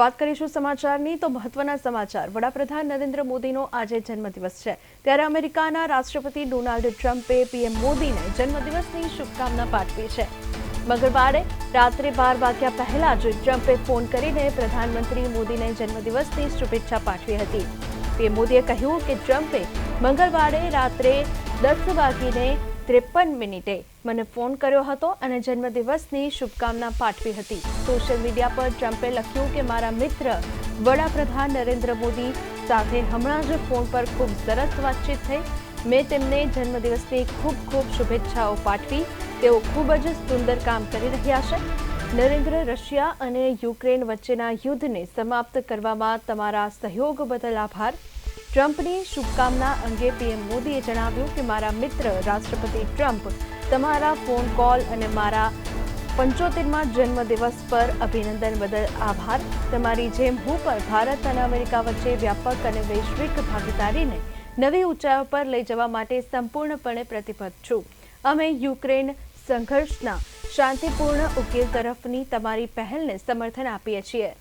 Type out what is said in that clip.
વાત કરીશું સમાચારની. તો મહત્વના સમાચાર. વડાપ્રધાન નરેન્દ્ર મોદીનો આજે જન્મદિવસ છે. ત્યારે અમેરિકાના રાષ્ટ્રપતિ ડોનાલ્ડ ટ્રમ્પે પીએમ મોદીને જન્મદિવસની શુભકામના પાઠવી છે. મંગળવારે રાત્રે બાર વાગ્યા પહેલા જ ટ્રમ્પે ફોન કરીને પ્રધાનમંત્રી મોદીને જન્મદિવસની શુભેચ્છા પાઠવી હતી. પીએમ મોદીએ કહ્યું કે ટ્રમ્પે મંગળવારે રાત્રે દસ વાગીને ત્રેપન મિનિટે મને ફોન કર્યો હતો અને જન્મદિવસની શુભકામના પાઠવી હતી. સોશિયલ મીડિયા પર ટ્રમ્પે લખ્યું કે મારા મિત્ર, વડાપ્રધાન નરેન્દ્ર મોદી સાથે હમણાં જ ફોન પર ખૂબ સરસ વાતચીત થઈ. મેં તેમને જન્મદિવસની ખૂબ ખૂબ શુભેચ્છાઓ પાઠવી. તેઓ ખૂબ જ સુંદર કામ કરી રહ્યા છે. નરેન્દ્ર, રશિયા અને યુક્રેન વચ્ચેના યુદ્ધને સમાપ્ત કરવામાં તમારા સહયોગ બદલ આભાર. ટ્રમ્પની શુભકામના અંગે પીએમ મોદીએ જણાવ્યું કે મારા મિત્ર, રાષ્ટ્રપતિ ટ્રમ્પ તમારા ફોન કોલ અને મારા પંચોતેરમાં જન્મદિવસ પર અભિનંદન બદલ આભાર. તમારી જેમ હું પણ ભારત અને અમેરિકા વચ્ચે વ્યાપક અને વૈશ્વિક ભાગીદારીને નવી ઊંચાઈઓ પર લઈ જવા માટે સંપૂર્ણપણે પ્રતિબદ્ધ છું. અમે યુક્રેન સંઘર્ષના શાંતિપૂર્ણ ઉકેલ તરફની તમારી પહેલને સમર્થન આપીએ છીએ.